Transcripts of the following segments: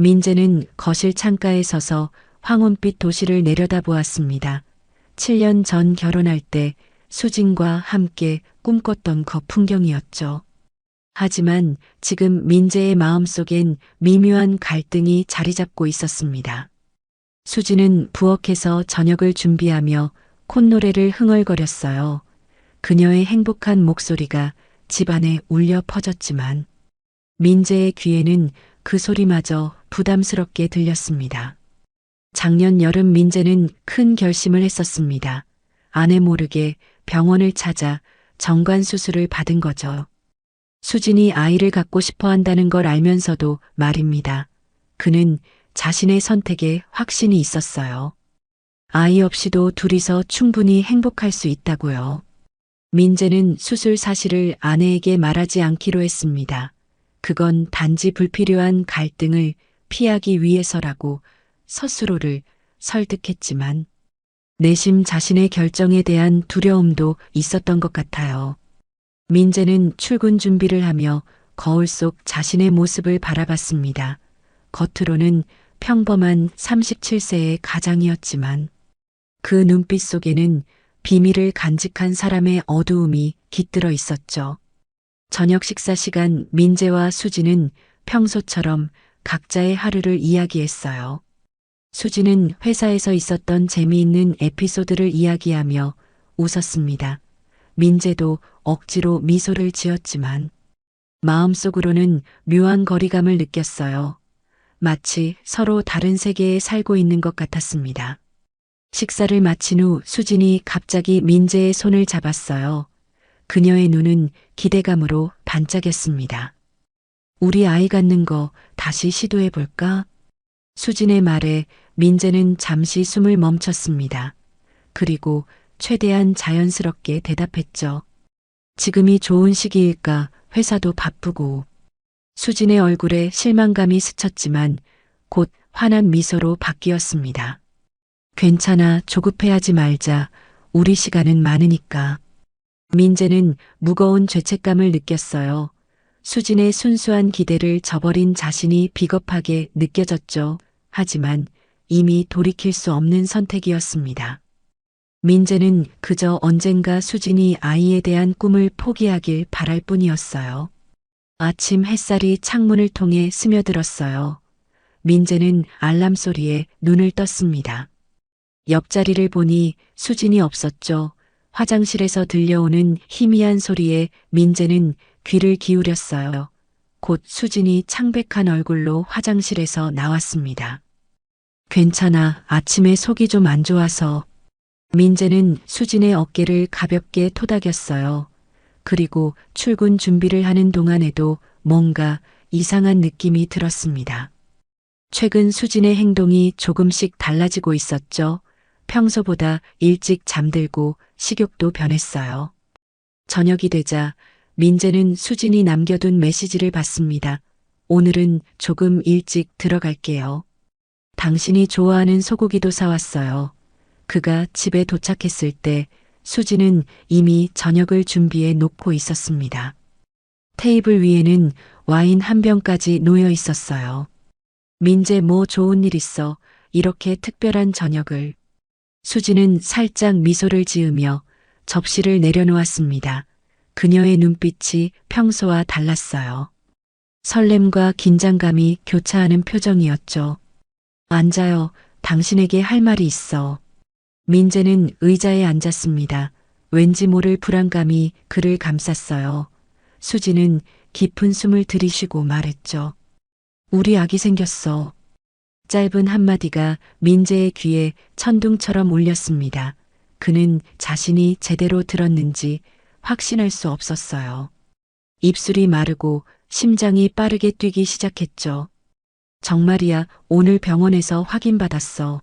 민재는 거실 창가에 서서 황혼빛 도시를 내려다보았습니다. 7년 전 결혼할 때 수진과 함께 꿈꿨던 그 풍경이었죠. 하지만 지금 민재의 마음속엔 미묘한 갈등이 자리 잡고 있었습니다. 수진은 부엌에서 저녁을 준비하며 콧노래를 흥얼거렸어요. 그녀의 행복한 목소리가 집안에 울려 퍼졌지만 민재의 귀에는 그 소리마저 부담스럽게 들렸습니다. 작년 여름 민재는 큰 결심을 했었습니다. 아내 모르게 병원을 찾아 정관 수술을 받은 거죠. 수진이 아이를 갖고 싶어 한다는 걸 알면서도 말입니다. 그는 자신의 선택에 확신이 있었어요. 아이 없이도 둘이서 충분히 행복할 수 있다고요. 민재는 수술 사실을 아내에게 말하지 않기로 했습니다. 그건 단지 불필요한 갈등을 피하기 위해서라고 스스로를 설득했지만 내심 자신의 결정에 대한 두려움도 있었던 것 같아요. 민재는 출근 준비를 하며 거울 속 자신의 모습을 바라봤습니다. 겉으로는 평범한 37세의 가장이었지만 그 눈빛 속에는 비밀을 간직한 사람의 어두움이 깃들어 있었죠. 저녁 식사 시간 민재와 수지는 평소처럼 각자의 하루를 이야기했어요. 수지는 회사에서 있었던 재미있는 에피소드를 이야기하며 웃었습니다. 민재도 억지로 미소를 지었지만 마음속으로는 묘한 거리감을 느꼈어요. 마치 서로 다른 세계에 살고 있는 것 같았습니다. 식사를 마친 후 수진이 갑자기 민재의 손을 잡았어요. 그녀의 눈은 기대감으로 반짝였습니다. 우리 아이 갖는 거 다시 시도해 볼까? 수진의 말에 민재는 잠시 숨을 멈췄습니다. 그리고 최대한 자연스럽게 대답했죠. 지금이 좋은 시기일까 회사도 바쁘고. 수진의 얼굴에 실망감이 스쳤지만 곧 환한 미소로 바뀌었습니다. 괜찮아 조급해하지 말자. 우리 시간은 많으니까. 민재는 무거운 죄책감을 느꼈어요. 수진의 순수한 기대를 저버린 자신이 비겁하게 느껴졌죠. 하지만 이미 돌이킬 수 없는 선택이었습니다. 민재는 그저 언젠가 수진이 아이에 대한 꿈을 포기하길 바랄 뿐이었어요. 아침 햇살이 창문을 통해 스며들었어요. 민재는 알람 소리에 눈을 떴습니다. 옆자리를 보니 수진이 없었죠. 화장실에서 들려오는 희미한 소리에 민재는 귀를 기울였어요. 곧 수진이 창백한 얼굴로 화장실에서 나왔습니다. 괜찮아. 아침에 속이 좀 안 좋아서. 민재는 수진의 어깨를 가볍게 토닥였어요. 그리고 출근 준비를 하는 동안에도 뭔가 이상한 느낌이 들었습니다. 최근 수진의 행동이 조금씩 달라지고 있었죠. 평소보다 일찍 잠들고 식욕도 변했어요. 저녁이 되자 민재는 수진이 남겨둔 메시지를 받습니다. 오늘은 조금 일찍 들어갈게요. 당신이 좋아하는 소고기도 사왔어요. 그가 집에 도착했을 때 수지는 이미 저녁을 준비해 놓고 있었습니다. 테이블 위에는 와인 한 병까지 놓여 있었어요. 민재 뭐 좋은 일 있어 이렇게 특별한 저녁을. 수지는 살짝 미소를 지으며 접시를 내려놓았습니다. 그녀의 눈빛이 평소와 달랐어요. 설렘과 긴장감이 교차하는 표정이었죠. 앉아요. 당신에게 할 말이 있어. 민재는 의자에 앉았습니다. 왠지 모를 불안감이 그를 감쌌어요. 수지는 깊은 숨을 들이쉬고 말했죠. 우리 아기 생겼어. 짧은 한마디가 민재의 귀에 천둥처럼 울렸습니다. 그는 자신이 제대로 들었는지 확신할 수 없었어요. 입술이 마르고 심장이 빠르게 뛰기 시작했죠. 정말이야 오늘 병원에서 확인받았어.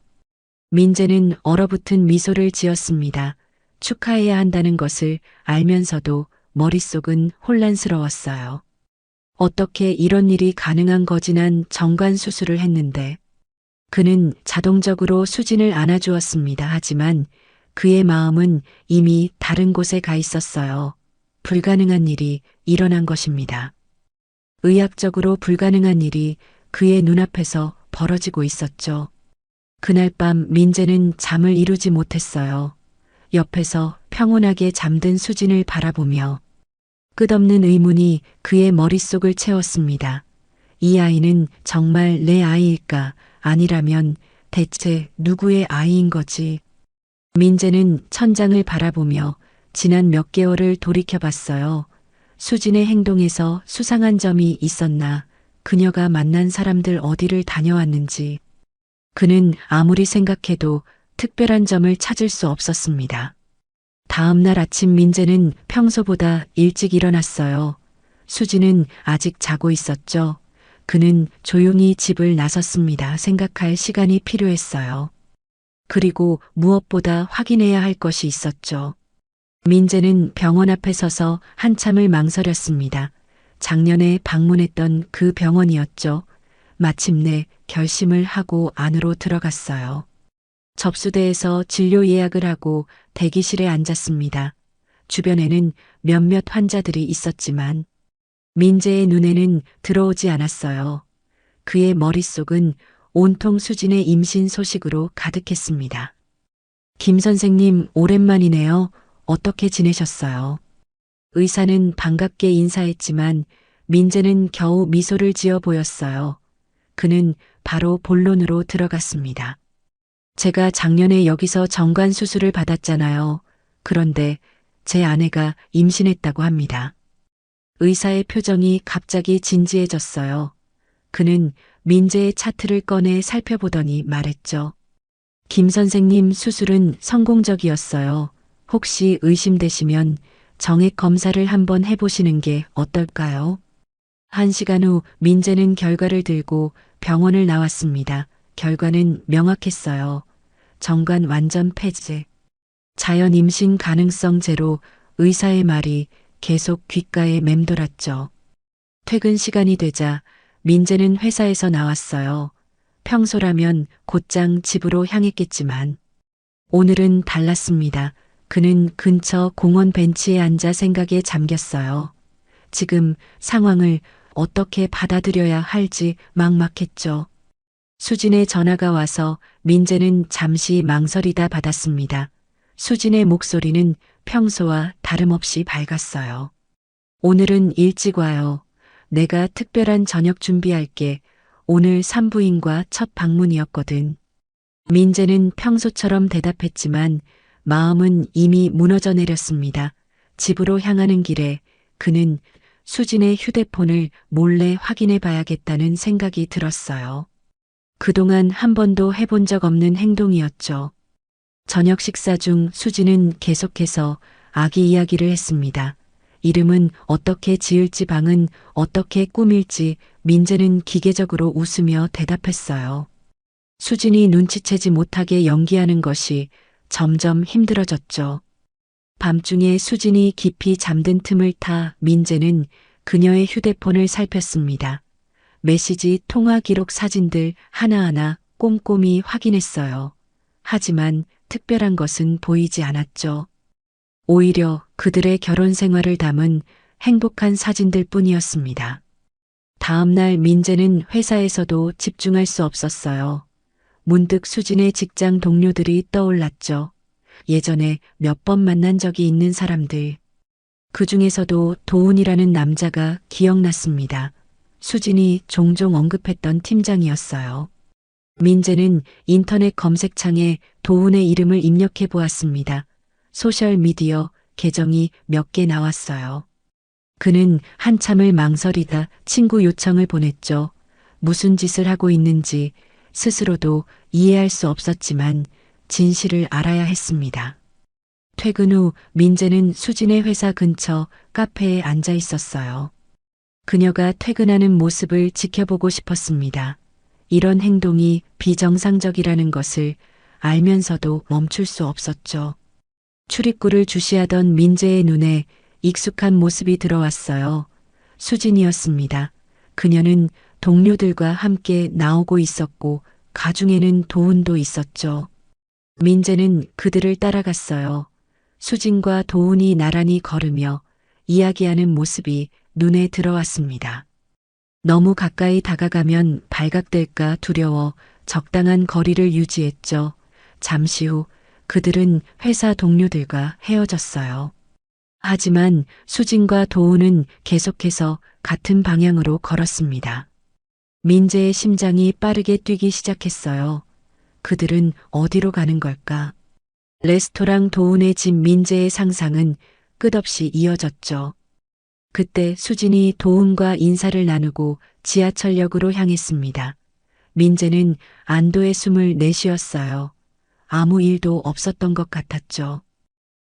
민재는 얼어붙은 미소를 지었습니다. 축하해야 한다는 것을 알면서도 머릿속은 혼란스러웠어요. 어떻게 이런 일이 가능한 거지 난 정관 수술을 했는데 그는 자동적으로 수진을 안아주었습니다. 하지만 그의 마음은 이미 다른 곳에 가 있었어요. 불가능한 일이 일어난 것입니다. 의학적으로 불가능한 일이 그의 눈앞에서 벌어지고 있었죠. 그날 밤 민재는 잠을 이루지 못했어요. 옆에서 평온하게 잠든 수진을 바라보며 끝없는 의문이 그의 머릿속을 채웠습니다. 이 아이는 정말 내 아이일까? 아니라면 대체 누구의 아이인 거지? 민재는 천장을 바라보며 지난 몇 개월을 돌이켜봤어요. 수진의 행동에서 수상한 점이 있었나? 그녀가 만난 사람들 어디를 다녀왔는지. 그는 아무리 생각해도 특별한 점을 찾을 수 없었습니다. 다음 날 아침 민재는 평소보다 일찍 일어났어요. 수지는 아직 자고 있었죠. 그는 조용히 집을 나섰습니다. 생각할 시간이 필요했어요. 그리고 무엇보다 확인해야 할 것이 있었죠. 민재는 병원 앞에 서서 한참을 망설였습니다. 작년에 방문했던 그 병원이었죠. 마침내 결심을 하고 안으로 들어갔어요. 접수대에서 진료 예약을 하고 대기실에 앉았습니다. 주변에는 몇몇 환자들이 있었지만 민재의 눈에는 들어오지 않았어요. 그의 머릿속은 온통 수진의 임신 소식으로 가득했습니다. 김 선생님, 오랜만이네요. 어떻게 지내셨어요? 의사는 반갑게 인사했지만 민재는 겨우 미소를 지어 보였어요. 그는 바로 본론으로 들어갔습니다. 제가 작년에 여기서 정관 수술을 받았잖아요. 그런데 제 아내가 임신했다고 합니다. 의사의 표정이 갑자기 진지해졌어요. 그는 민재의 차트를 꺼내 살펴보더니 말했죠. 김 선생님 수술은 성공적이었어요. 혹시 의심되시면 정액 검사를 한번 해보시는 게 어떨까요? 한 시간 후 민재는 결과를 들고 병원을 나왔습니다. 결과는 명확했어요. 정관 완전 폐지. 자연 임신 가능성 제로 의사의 말이 계속 귓가에 맴돌았죠. 퇴근 시간이 되자 민재는 회사에서 나왔어요. 평소라면 곧장 집으로 향했겠지만 오늘은 달랐습니다. 그는 근처 공원 벤치에 앉아 생각에 잠겼어요. 지금 상황을 어떻게 받아들여야 할지 막막했죠. 수진의 전화가 와서 민재는 잠시 망설이다 받았습니다. 수진의 목소리는 평소와 다름없이 밝았어요. 오늘은 일찍 와요. 내가 특별한 저녁 준비할게. 오늘 산부인과 첫 방문이었거든. 민재는 평소처럼 대답했지만 마음은 이미 무너져 내렸습니다. 집으로 향하는 길에 그는 수진의 휴대폰을 몰래 확인해 봐야겠다는 생각이 들었어요. 그동안 한 번도 해본 적 없는 행동이었죠. 저녁 식사 중 수진은 계속해서 아기 이야기를 했습니다. 이름은 어떻게 지을지 방은 어떻게 꾸밀지 민재는 기계적으로 웃으며 대답했어요. 수진이 눈치채지 못하게 연기하는 것이 점점 힘들어졌죠. 밤중에 수진이 깊이 잠든 틈을 타 민재는 그녀의 휴대폰을 살폈습니다. 메시지 통화 기록 사진들 하나하나 꼼꼼히 확인했어요. 하지만 특별한 것은 보이지 않았죠. 오히려 그들의 결혼 생활을 담은 행복한 사진들 뿐이었습니다. 다음날 민재는 회사에서도 집중할 수 없었어요. 문득 수진의 직장 동료들이 떠올랐죠. 예전에 몇 번 만난 적이 있는 사람들. 그 중에서도 도훈이라는 남자가 기억났습니다. 수진이 종종 언급했던 팀장이었어요. 민재는 인터넷 검색창에 도훈의 이름을 입력해 보았습니다. 소셜미디어 계정이 몇 개 나왔어요. 그는 한참을 망설이다 친구 요청을 보냈죠. 무슨 짓을 하고 있는지 스스로도 이해할 수 없었지만 진실을 알아야 했습니다. 퇴근 후 민재는 수진의 회사 근처 카페에 앉아 있었어요. 그녀가 퇴근하는 모습을 지켜보고 싶었습니다. 이런 행동이 비정상적이라는 것을 알면서도 멈출 수 없었죠. 출입구를 주시하던 민재의 눈에 익숙한 모습이 들어왔어요. 수진이었습니다. 그녀는 동료들과 함께 나오고 있었고 가중에는 도훈도 있었죠. 민재는 그들을 따라갔어요. 수진과 도훈이 나란히 걸으며 이야기하는 모습이 눈에 들어왔습니다. 너무 가까이 다가가면 발각될까 두려워 적당한 거리를 유지했죠. 잠시 후 그들은 회사 동료들과 헤어졌어요. 하지만 수진과 도우는 계속해서 같은 방향으로 걸었습니다. 민재의 심장이 빠르게 뛰기 시작했어요. 그들은 어디로 가는 걸까? 레스토랑 도운의 집 민재의 상상은 끝없이 이어졌죠. 그때 수진이 도운과 인사를 나누고 지하철역으로 향했습니다. 민재는 안도의 숨을 내쉬었어요. 아무 일도 없었던 것 같았죠.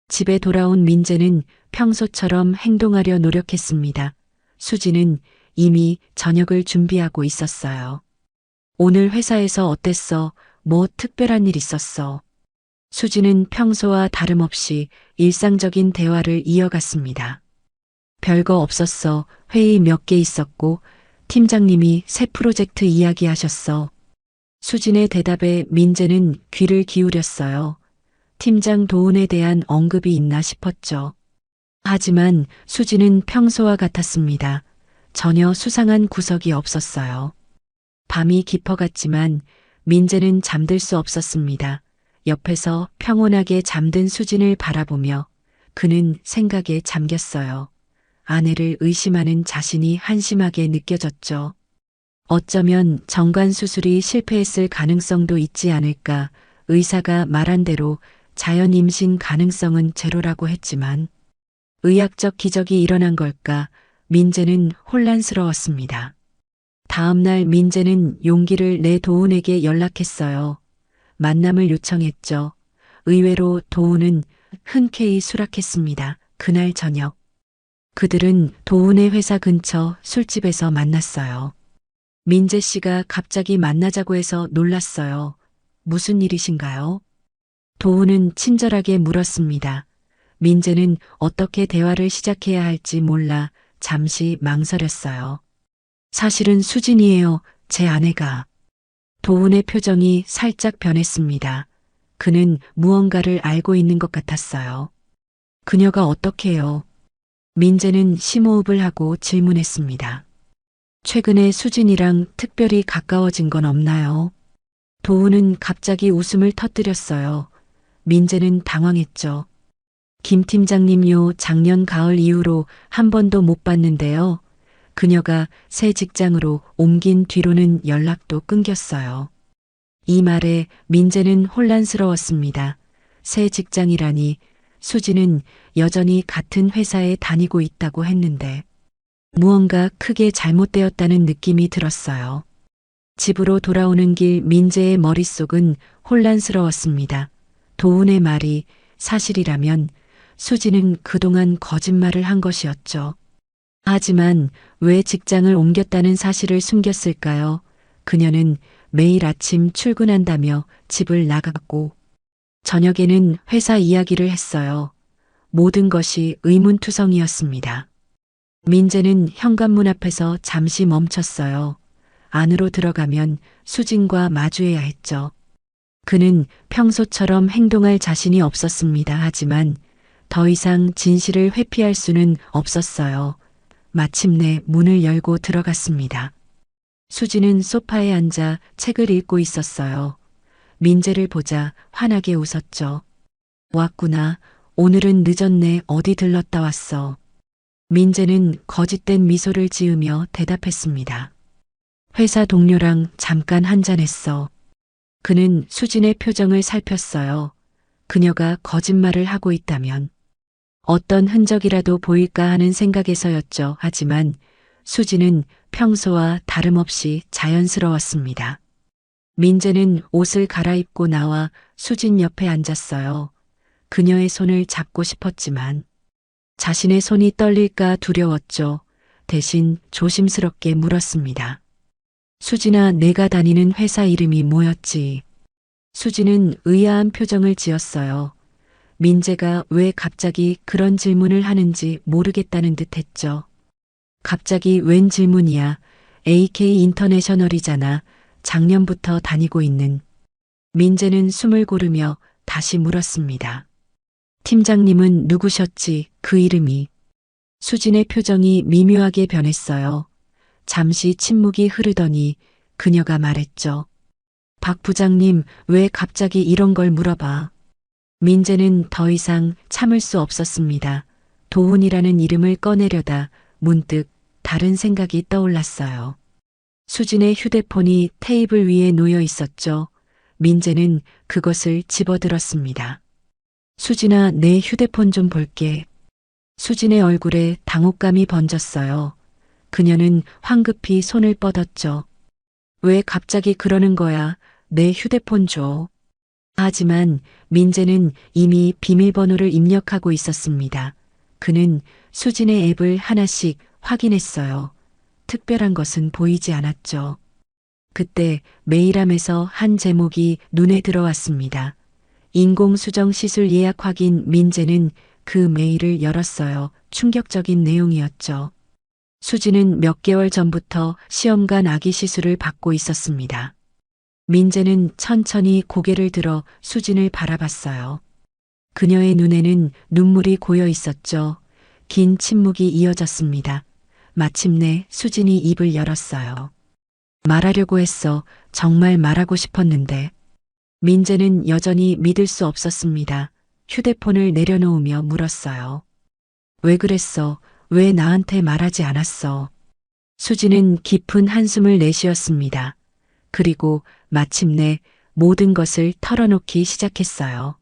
집에 돌아온 민재는 평소처럼 행동하려 노력했습니다. 수진은 이미 저녁을 준비하고 있었어요. 오늘 회사에서 어땠어? 뭐 특별한 일 있었어? 수진은 평소와 다름없이 일상적인 대화를 이어갔습니다. 별거 없었어. 회의 몇 개 있었고, 팀장님이 새 프로젝트 이야기하셨어. 수진의 대답에 민재는 귀를 기울였어요. 팀장 도운에 대한 언급이 있나 싶었죠. 하지만 수진은 평소와 같았습니다. 전혀 수상한 구석이 없었어요. 밤이 깊어갔지만 민재는 잠들 수 없었습니다. 옆에서 평온하게 잠든 수진을 바라보며 그는 생각에 잠겼어요. 아내를 의심하는 자신이 한심하게 느껴졌죠. 어쩌면 정관 수술이 실패했을 가능성도 있지 않을까 의사가 말한 대로 자연 임신 가능성은 제로라고 했지만 의학적 기적이 일어난 걸까 민재는 혼란스러웠습니다. 다음날 민재는 용기를 내 도훈에게 연락했어요. 만남을 요청했죠. 의외로 도훈은 흔쾌히 수락했습니다. 그날 저녁. 그들은 도훈의 회사 근처 술집에서 만났어요. 민재 씨가 갑자기 만나자고 해서 놀랐어요. 무슨 일이신가요? 도훈은 친절하게 물었습니다. 민재는 어떻게 대화를 시작해야 할지 몰라 잠시 망설였어요. 사실은 수진이에요. 제 아내가. 도훈의 표정이 살짝 변했습니다. 그는 무언가를 알고 있는 것 같았어요. 그녀가 어떻게 해요? 민재는 심호흡을 하고 질문했습니다. 최근에 수진이랑 특별히 가까워진 건 없나요? 도훈은 갑자기 웃음을 터뜨렸어요. 민재는 당황했죠. 김 팀장님요 작년 가을 이후로 한 번도 못 봤는데요. 그녀가 새 직장으로 옮긴 뒤로는 연락도 끊겼어요. 이 말에 민재는 혼란스러웠습니다. 새 직장이라니 수지는 여전히 같은 회사에 다니고 있다고 했는데 무언가 크게 잘못되었다는 느낌이 들었어요. 집으로 돌아오는 길 민재의 머릿속은 혼란스러웠습니다. 도훈의 말이 사실이라면 수지는 그동안 거짓말을 한 것이었죠. 하지만 왜 직장을 옮겼다는 사실을 숨겼을까요? 그녀는 매일 아침 출근한다며 집을 나갔고 저녁에는 회사 이야기를 했어요. 모든 것이 의문투성이었습니다. 민재는 현관문 앞에서 잠시 멈췄어요. 안으로 들어가면 수진과 마주해야 했죠. 그는 평소처럼 행동할 자신이 없었습니다. 하지만 더 이상 진실을 회피할 수는 없었어요. 마침내 문을 열고 들어갔습니다. 수지는 소파에 앉아 책을 읽고 있었어요. 민재를 보자 환하게 웃었죠. 왔구나. 오늘은 늦었네. 어디 들렀다 왔어. 민재는 거짓된 미소를 지으며 대답했습니다. 회사 동료랑 잠깐 한잔했어. 그는 수진의 표정을 살폈어요. 그녀가 거짓말을 하고 있다면 어떤 흔적이라도 보일까 하는 생각에서였죠. 하지만 수진은 평소와 다름없이 자연스러웠습니다. 민재는 옷을 갈아입고 나와 수진 옆에 앉았어요. 그녀의 손을 잡고 싶었지만 자신의 손이 떨릴까 두려웠죠. 대신 조심스럽게 물었습니다. 수진아, 내가 다니는 회사 이름이 뭐였지? 수진은 의아한 표정을 지었어요. 민재가 왜 갑자기 그런 질문을 하는지 모르겠다는 듯 했죠. 갑자기 웬 질문이야. AK 인터내셔널이잖아. 작년부터 다니고 있는. 민재는 숨을 고르며 다시 물었습니다. 팀장님은 누구셨지? 그 이름이. 수진의 표정이 미묘하게 변했어요. 잠시 침묵이 흐르더니 그녀가 말했죠. 박 부장님, 왜 갑자기 이런 걸 물어봐? 민재는 더 이상 참을 수 없었습니다. 도훈이라는 이름을 꺼내려다 문득 다른 생각이 떠올랐어요. 수진의 휴대폰이 테이블 위에 놓여 있었죠. 민재는 그것을 집어들었습니다. 수진아, 내 휴대폰 좀 볼게. 수진의 얼굴에 당혹감이 번졌어요. 그녀는 황급히 손을 뻗었죠. 왜 갑자기 그러는 거야? 내 휴대폰 줘. 하지만 민재는 이미 비밀번호를 입력하고 있었습니다. 그는 수진의 앱을 하나씩 확인했어요. 특별한 것은 보이지 않았죠. 그때 메일함에서 한 제목이 눈에 들어왔습니다. 인공수정 시술 예약 확인 민재는 그 메일을 열었어요. 충격적인 내용이었죠. 수지는 몇 개월 전부터 시험관 아기 시술을 받고 있었습니다. 민재는 천천히 고개를 들어 수진을 바라봤어요. 그녀의 눈에는 눈물이 고여 있었죠. 긴 침묵이 이어졌습니다. 마침내 수진이 입을 열었어요. 말하려고 했어. 정말 말하고 싶었는데. 민재는 여전히 믿을 수 없었습니다. 휴대폰을 내려놓으며 물었어요. 왜 그랬어? 왜 나한테 말하지 않았어? 수지는 깊은 한숨을 내쉬었습니다. 그리고 마침내 모든 것을 털어놓기 시작했어요.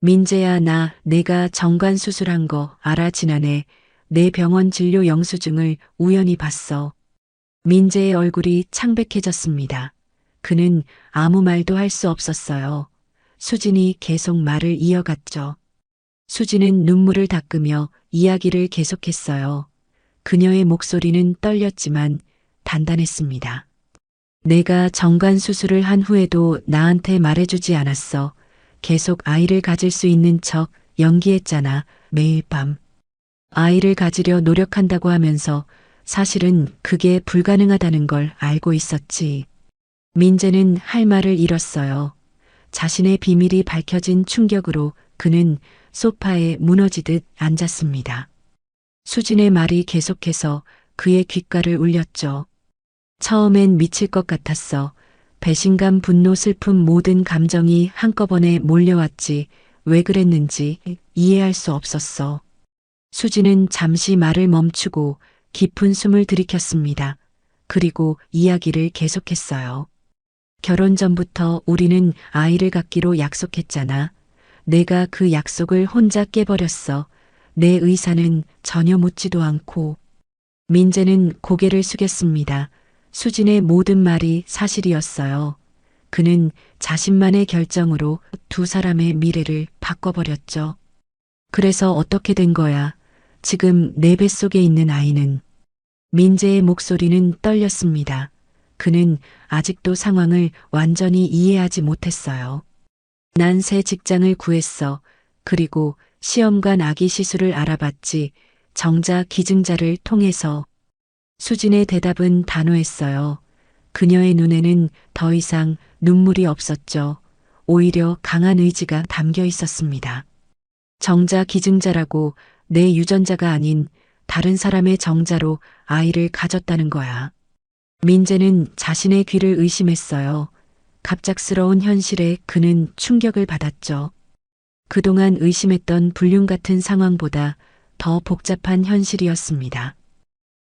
민재야, 나 내가 정관 수술한 거 알아 지난해 내 병원 진료 영수증을 우연히 봤어. 민재의 얼굴이 창백해졌습니다. 그는 아무 말도 할 수 없었어요. 수진이 계속 말을 이어갔죠. 수진은 눈물을 닦으며 이야기를 계속했어요. 그녀의 목소리는 떨렸지만 단단했습니다. 내가 정관 수술을 한 후에도 나한테 말해주지 않았어. 계속 아이를 가질 수 있는 척 연기했잖아, 매일 밤. 아이를 가지려 노력한다고 하면서 사실은 그게 불가능하다는 걸 알고 있었지. 민재는 할 말을 잃었어요. 자신의 비밀이 밝혀진 충격으로 그는 소파에 무너지듯 앉았습니다. 수진의 말이 계속해서 그의 귓가를 울렸죠. 처음엔 미칠 것 같았어. 배신감, 분노, 슬픔 모든 감정이 한꺼번에 몰려왔지. 왜 그랬는지 이해할 수 없었어. 수지는 잠시 말을 멈추고 깊은 숨을 들이켰습니다. 그리고 이야기를 계속했어요. 결혼 전부터 우리는 아이를 갖기로 약속했잖아. 내가 그 약속을 혼자 깨버렸어. 내 의사는 전혀 묻지도 않고. 민재는 고개를 숙였습니다. 수진의 모든 말이 사실이었어요. 그는 자신만의 결정으로 두 사람의 미래를 바꿔버렸죠. 그래서 어떻게 된 거야? 지금 내 뱃속에 있는 아이는 민재의 목소리는 떨렸습니다. 그는 아직도 상황을 완전히 이해하지 못했어요. 난 새 직장을 구했어. 그리고 시험관 아기 시술을 알아봤지. 정자 기증자를 통해서. 수진의 대답은 단호했어요. 그녀의 눈에는 더 이상 눈물이 없었죠. 오히려 강한 의지가 담겨 있었습니다. 정자 기증자라고 내 유전자가 아닌 다른 사람의 정자로 아이를 가졌다는 거야. 민재는 자신의 귀를 의심했어요. 갑작스러운 현실에 그는 충격을 받았죠. 그동안 의심했던 불륜 같은 상황보다 더 복잡한 현실이었습니다.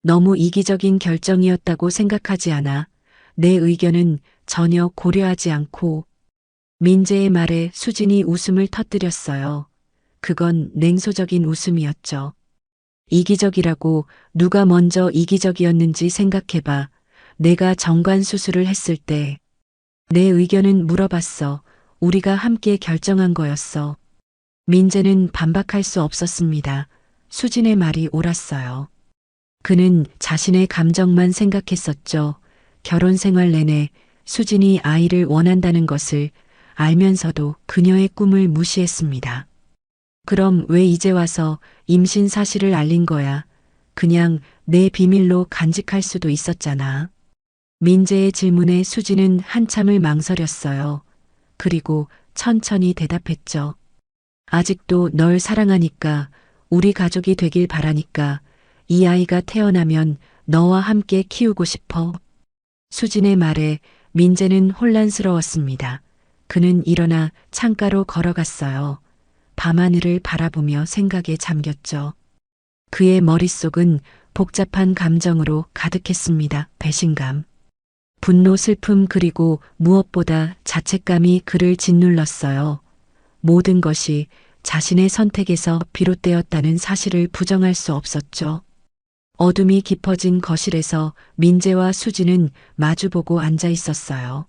너무 이기적인 결정이었다고 생각하지 않아 내 의견은 전혀 고려하지 않고 민재의 말에 수진이 웃음을 터뜨렸어요. 그건 냉소적인 웃음이었죠. 이기적이라고 누가 먼저 이기적이었는지 생각해봐. 내가 정관 수술을 했을 때 내 의견은 물어봤어. 우리가 함께 결정한 거였어. 민재는 반박할 수 없었습니다. 수진의 말이 옳았어요. 그는 자신의 감정만 생각했었죠. 결혼 생활 내내 수진이 아이를 원한다는 것을 알면서도 그녀의 꿈을 무시했습니다. 그럼 왜 이제 와서 임신 사실을 알린 거야? 그냥 내 비밀로 간직할 수도 있었잖아. 민재의 질문에 수지는 한참을 망설였어요. 그리고 천천히 대답했죠. 아직도 널 사랑하니까, 우리 가족이 되길 바라니까, 이 아이가 태어나면 너와 함께 키우고 싶어. 수진의 말에 민재는 혼란스러웠습니다. 그는 일어나 창가로 걸어갔어요. 밤하늘을 바라보며 생각에 잠겼죠. 그의 머릿속은 복잡한 감정으로 가득했습니다. 배신감, 분노, 슬픔 그리고 무엇보다 자책감이 그를 짓눌렀어요. 모든 것이 자신의 선택에서 비롯되었다는 사실을 부정할 수 없었죠. 어둠이 깊어진 거실에서 민재와 수지는 마주보고 앉아 있었어요.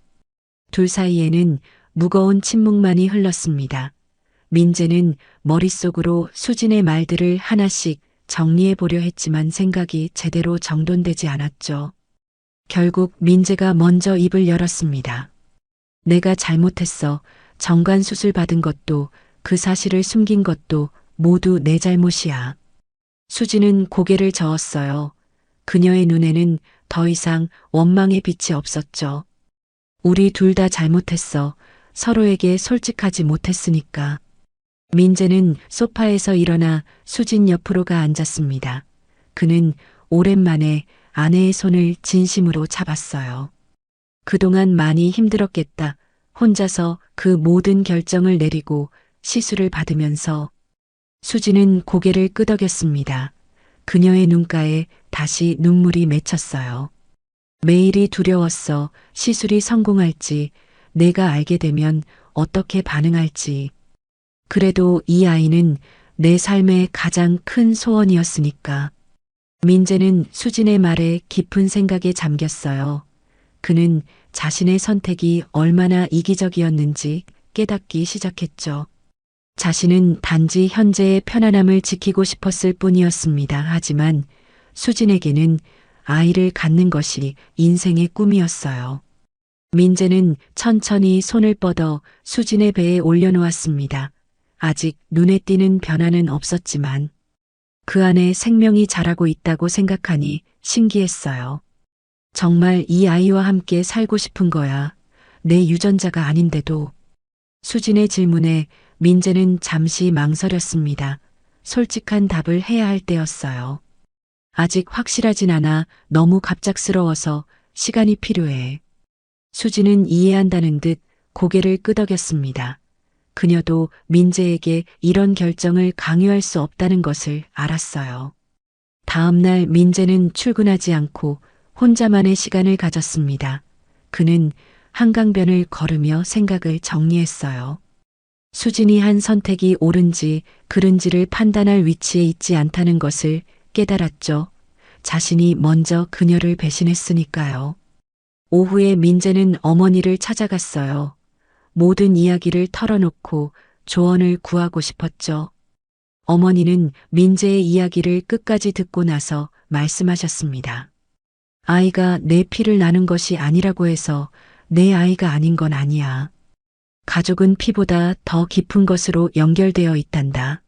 둘 사이에는 무거운 침묵만이 흘렀습니다. 민재는 머릿속으로 수진의 말들을 하나씩 정리해 보려 했지만 생각이 제대로 정돈되지 않았죠. 결국 민재가 먼저 입을 열었습니다. 내가 잘못했어. 정관 수술 받은 것도 그 사실을 숨긴 것도 모두 내 잘못이야. 수지는 고개를 저었어요. 그녀의 눈에는 더 이상 원망의 빛이 없었죠. 우리 둘 다 잘못했어. 서로에게 솔직하지 못했으니까. 민재는 소파에서 일어나 수진 옆으로 가 앉았습니다. 그는 오랜만에 아내의 손을 진심으로 잡았어요. 그동안 많이 힘들었겠다. 혼자서 그 모든 결정을 내리고 시술을 받으면서 수지는 고개를 끄덕였습니다. 그녀의 눈가에 다시 눈물이 맺혔어요. 매일이 두려웠어. 시술이 성공할지, 내가 알게 되면 어떻게 반응할지. 그래도 이 아이는 내 삶의 가장 큰 소원이었으니까. 민재는 수진의 말에 깊은 생각에 잠겼어요. 그는 자신의 선택이 얼마나 이기적이었는지 깨닫기 시작했죠. 자신은 단지 현재의 편안함을 지키고 싶었을 뿐이었습니다. 하지만 수진에게는 아이를 갖는 것이 인생의 꿈이었어요. 민재는 천천히 손을 뻗어 수진의 배에 올려놓았습니다. 아직 눈에 띄는 변화는 없었지만 그 안에 생명이 자라고 있다고 생각하니 신기했어요. 정말 이 아이와 함께 살고 싶은 거야. 내 유전자가 아닌데도. 수진의 질문에 민재는 잠시 망설였습니다. 솔직한 답을 해야 할 때였어요. 아직 확실하진 않아 너무 갑작스러워서 시간이 필요해. 수진은 이해한다는 듯 고개를 끄덕였습니다. 그녀도 민재에게 이런 결정을 강요할 수 없다는 것을 알았어요. 다음 날 민재는 출근하지 않고 혼자만의 시간을 가졌습니다. 그는 한강변을 걸으며 생각을 정리했어요. 수진이 한 선택이 옳은지 그른지를 판단할 위치에 있지 않다는 것을 깨달았죠. 자신이 먼저 그녀를 배신했으니까요. 오후에 민재는 어머니를 찾아갔어요. 모든 이야기를 털어놓고 조언을 구하고 싶었죠. 어머니는 민재의 이야기를 끝까지 듣고 나서 말씀하셨습니다. 아이가 내 피를 나는 것이 아니라고 해서 내 아이가 아닌 건 아니야. 가족은 피보다 더 깊은 것으로 연결되어 있단다.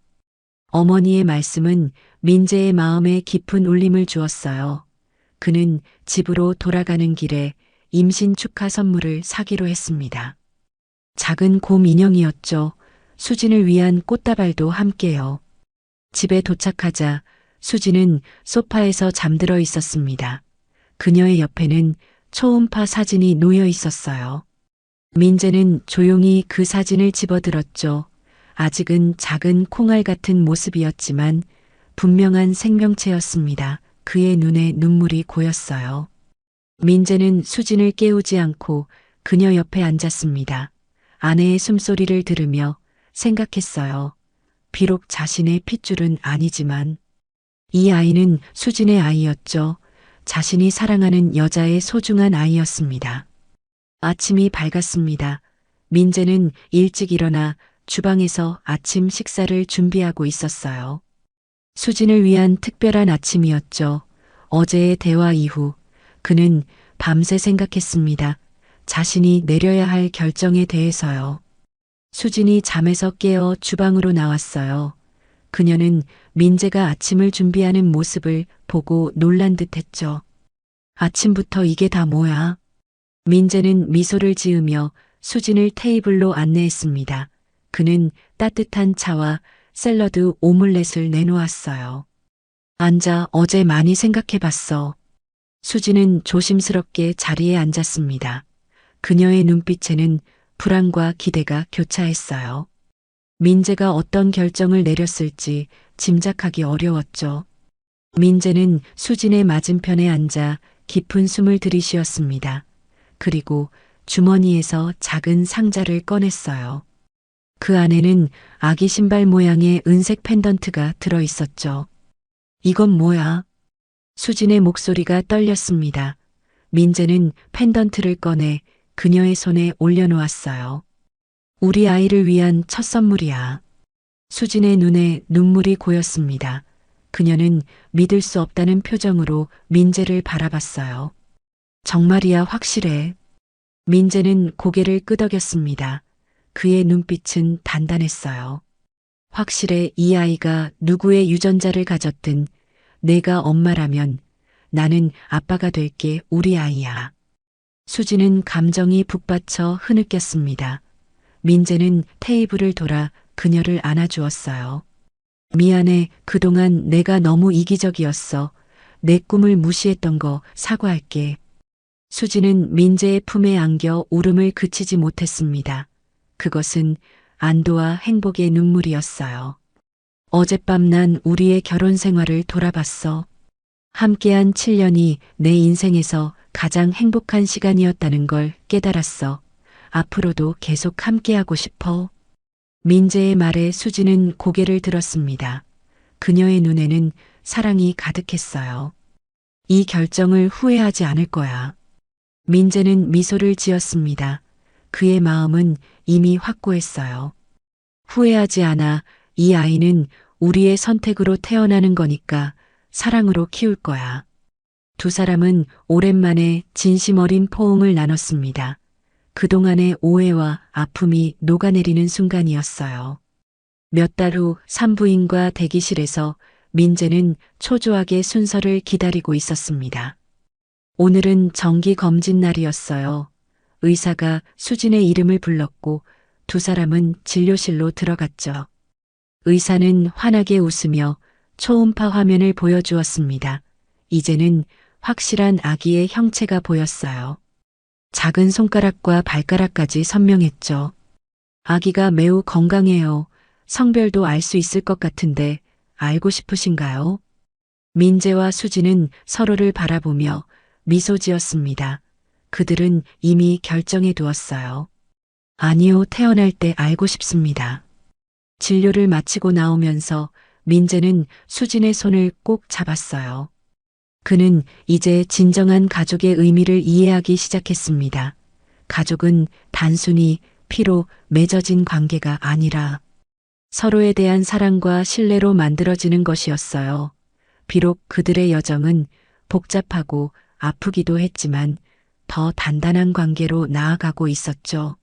어머니의 말씀은 민재의 마음에 깊은 울림을 주었어요. 그는 집으로 돌아가는 길에 임신 축하 선물을 사기로 했습니다. 작은 곰 인형이었죠. 수진을 위한 꽃다발도 함께요. 집에 도착하자 수진은 소파에서 잠들어 있었습니다. 그녀의 옆에는 초음파 사진이 놓여 있었어요. 민재는 조용히 그 사진을 집어들었죠. 아직은 작은 콩알 같은 모습이었지만 분명한 생명체였습니다. 그의 눈에 눈물이 고였어요. 민재는 수진을 깨우지 않고 그녀 옆에 앉았습니다. 아내의 숨소리를 들으며 생각했어요. 비록 자신의 핏줄은 아니지만 이 아이는 수진의 아이였죠. 자신이 사랑하는 여자의 소중한 아이였습니다. 아침이 밝았습니다. 민재는 일찍 일어나 주방에서 아침 식사를 준비하고 있었어요. 수진을 위한 특별한 아침이었죠. 어제의 대화 이후 그는 밤새 생각했습니다. 자신이 내려야 할 결정에 대해서요. 수진이 잠에서 깨어 주방으로 나왔어요. 그녀는 민재가 아침을 준비하는 모습을 보고 놀란 듯 했죠. 아침부터 이게 다 뭐야? 민재는 미소를 지으며 수진을 테이블로 안내했습니다. 그는 따뜻한 차와 샐러드 오믈렛을 내놓았어요. 앉아 어제 많이 생각해 봤어. 수지는 조심스럽게 자리에 앉았습니다. 그녀의 눈빛에는 불안과 기대가 교차했어요. 민재가 어떤 결정을 내렸을지 짐작하기 어려웠죠. 민재는 수진의 맞은편에 앉아 깊은 숨을 들이쉬었습니다. 그리고 주머니에서 작은 상자를 꺼냈어요. 그 안에는 아기 신발 모양의 은색 펜던트가 들어 있었죠. 이건 뭐야? 수진의 목소리가 떨렸습니다. 민재는 펜던트를 꺼내 그녀의 손에 올려놓았어요. 우리 아이를 위한 첫 선물이야. 수진의 눈에 눈물이 고였습니다. 그녀는 믿을 수 없다는 표정으로 민재를 바라봤어요. 정말이야 확실해. 민재는 고개를 끄덕였습니다. 그의 눈빛은 단단했어요. 확실해 이 아이가 누구의 유전자를 가졌든 내가 엄마라면 나는 아빠가 될 게 우리 아이야. 수지는 감정이 북받쳐 흐느꼈습니다. 민재는 테이블을 돌아 그녀를 안아주었어요. 미안해. 그동안 내가 너무 이기적이었어. 내 꿈을 무시했던 거 사과할게. 수지는 민재의 품에 안겨 울음을 그치지 못했습니다. 그것은 안도와 행복의 눈물이었어요. 어젯밤 난 우리의 결혼 생활을 돌아봤어. 함께한 7년이 내 인생에서 가장 행복한 시간이었다는 걸 깨달았어. 앞으로도 계속 함께하고 싶어. 민재의 말에 수지는 고개를 들었습니다. 그녀의 눈에는 사랑이 가득했어요. 이 결정을 후회하지 않을 거야. 민재는 미소를 지었습니다. 그의 마음은 이미 확고했어요. 후회하지 않아 이 아이는 우리의 선택으로 태어나는 거니까 사랑으로 키울 거야. 두 사람은 오랜만에 진심 어린 포옹을 나눴습니다. 그동안의 오해와 아픔이 녹아내리는 순간이었어요. 몇 달 후 산부인과 대기실에서 민재는 초조하게 순서를 기다리고 있었습니다. 오늘은 정기 검진 날이었어요. 의사가 수진의 이름을 불렀고 두 사람은 진료실로 들어갔죠. 의사는 환하게 웃으며 초음파 화면을 보여주었습니다. 이제는 확실한 아기의 형체가 보였어요. 작은 손가락과 발가락까지 선명했죠. 아기가 매우 건강해요. 성별도 알 수 있을 것 같은데 알고 싶으신가요? 민재와 수지는 서로를 바라보며 미소 지었습니다. 그들은 이미 결정해 두었어요. 아니요, 태어날 때 알고 싶습니다. 진료를 마치고 나오면서 민재는 수진의 손을 꼭 잡았어요. 그는 이제 진정한 가족의 의미를 이해하기 시작했습니다. 가족은 단순히 피로 맺어진 관계가 아니라 서로에 대한 사랑과 신뢰로 만들어지는 것이었어요. 비록 그들의 여정은 복잡하고 아프기도 했지만 더 단단한 관계로 나아가고 있었죠.